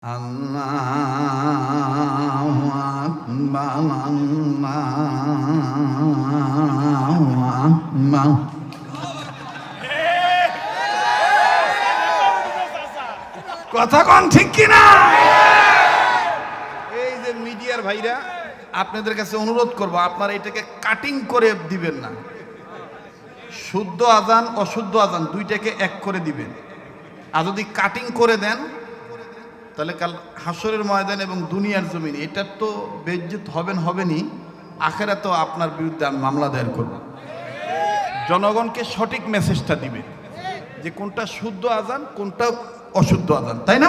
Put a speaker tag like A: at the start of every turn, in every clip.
A: কথা কন ঠিক কিনা? এই যে মিডিয়ার ভাইরা, আপনাদের কাছে অনুরোধ করব, আপনারা এটাকে কাটিং করে দিবেন না। শুদ্ধ আজান, অশুদ্ধ আজান, দুইটাকে এক করে দিবেন। আর যদি কাটিং করে দেন তাহলে কাল হাসরের ময়দান এবং দুনিয়ার জমিন এটার তো বেজ্জিত হবেন, হবেনই। আখেরা তো আপনার বিরুদ্ধে মামলা দায়ের করব। জনগণকে সঠিক মেসেজটা দিবে যে কোনটা শুদ্ধ আজান কোনটা অশুদ্ধ আজান তাই না?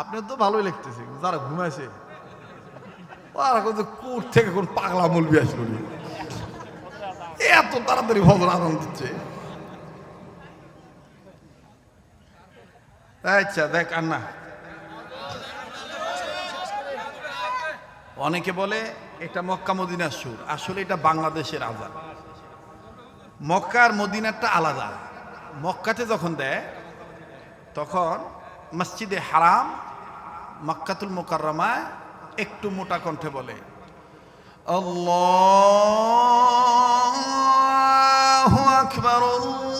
A: আপনি তো ভালোই লিখতেছে যারা ঘুমাইছে। আর কুট থেকে কোন পাগলা মলবি আসলো। এত তাড়াতাড়ি ভজন আনন্দ দিচ্ছে। আচ্ছা দেখ, আন্না। অনেকে বলে, এটা মক্কা মদিনার সুর। আসলে এটা বাংলাদেশের আজান। মক্কার মদিনারটা আলাদা। মক্কাতে যখন দেয়, তখন মসজিদে হারাম মক্কাতুল মোকাররমায় একটু মোটা কণ্ঠে বলে আল্লাহু আকবার আল্লাহু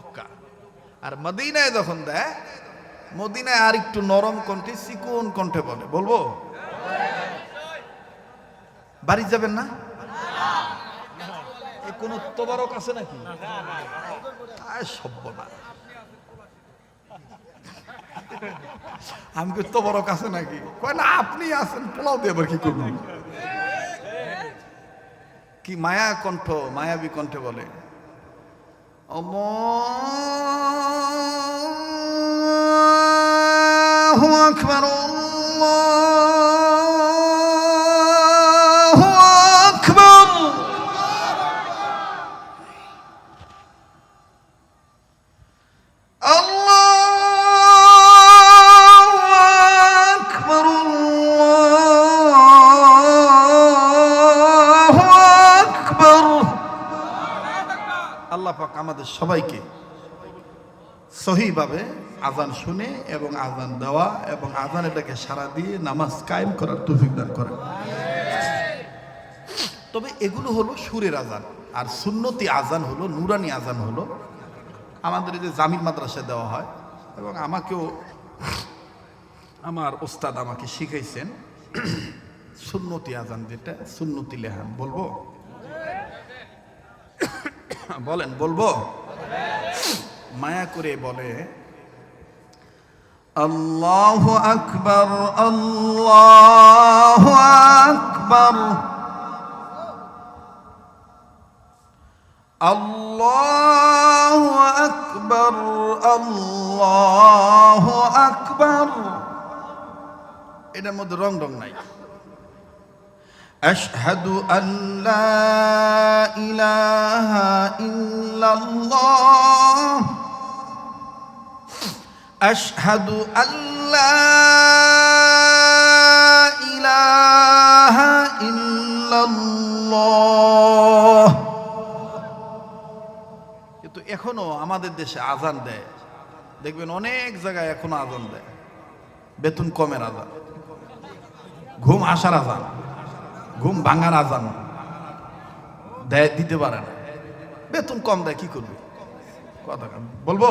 A: মক্কা। আর মদিনায় যখন দেয়, মদিনায় আর একটু নরম কণ্ঠে চিকন কণ্ঠে বলে। বলব? বাড়ি যাবেন না? কোনো তোবারক আছে নাকি? সভ্য না আমি তোবারক আছে নাকি? কয়, না, আপনি আছেন, পোলাও দিয়ে আবার কি করবেন কি মায়া কণ্ঠ, মায়াবী কণ্ঠে বলে। আল্লাহু আকবার আল্লাহু আমাদের সবাইকে সহিভাবে আজান শুনে এবং আজান দেওয়া এবং আজান এটাকে সারা দিয়ে নামাজ কায়েম করার তৌফিক দান তবে এগুলো হলো সুরের আজান। আর সুন্নতি আজান হলো, নুরানি আজান হলো। আমাদের যে জামিল মাদ্রাসায় দেওয়া হয় এবং আমাকেও আমার ওস্তাদ আমাকে শিখাইছেন। সুন্নতি আজান যেটা, সুন্নতি লেহান, বলব? বলেন, বলব? মায়া করে বলে, আল্লাহ আকবর আল্লাহ আকবর। আল্লাহ আকবর আল্লাহ আকবর। এটার মধ্যে রং রং নাই। أشهد أن لا إله إلا الله أشهد أن لا إله إلا الله কিন্তু এখনো আমাদের দেশে আজান দেয় দেখবেন অনেক জায়গায় এখনো আজান দেয় বেতন কমের আজান ঘুম আসার আজান ঘুম ভাঙার আজান দেয়, দিতে পারে না। বেতন কম দেয়, কি করবে? কথা বলব।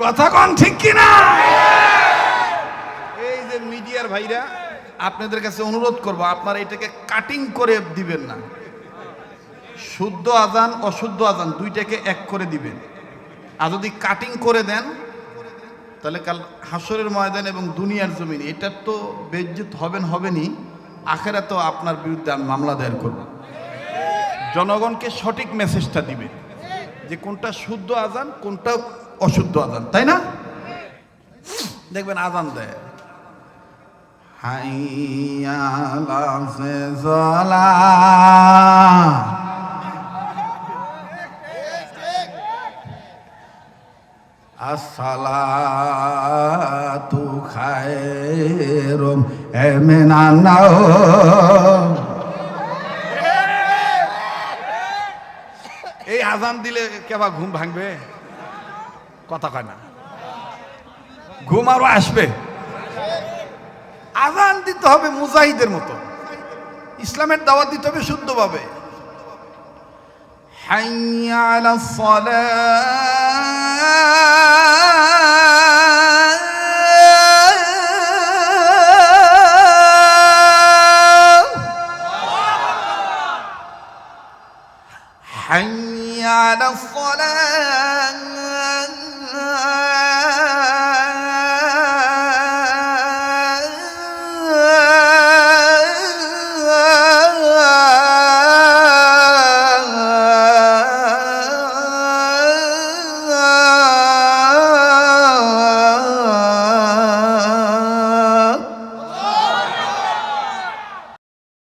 A: কথা কন ঠিক কিনা? এই যে মিডিয়ার ভাইরা আপনাদের কাছে অনুরোধ করব, আপনারা এটাকে কাটিং করে দিবেন না। শুদ্ধ আজান, অশুদ্ধ আজান, দুইটাকে এক করে দিবেন। আর যদি কাটিং করে দেন, তাহলে কাল হাসরের ময়দান এবং দুনিয়ার জমিন এটার তো বেজ্জিত হবেন, হবেনই আখেরা তো আপনার বিরুদ্ধে আমি মামলা দায়ের করব। জনগণকে সঠিক মেসেজটা দিবে যে কোনটা শুদ্ধ আজান, কোনটা অশুদ্ধ আজান, তাই না? দেখবেন আজান দেয়। হাইয়া লাসে জলা আসসালাতু খায়রুম মিনান্নাও এই আজান দিলে কেবা ঘুম ভাঙবে? কথা কয় না। ঘুম আরও আসবে। আজান দিতে হবে মুজাহিদের মতো ইসলামের দাওয়াত দিতে হবে শুদ্ধভাবে حي على الصلاة حي على الصلاة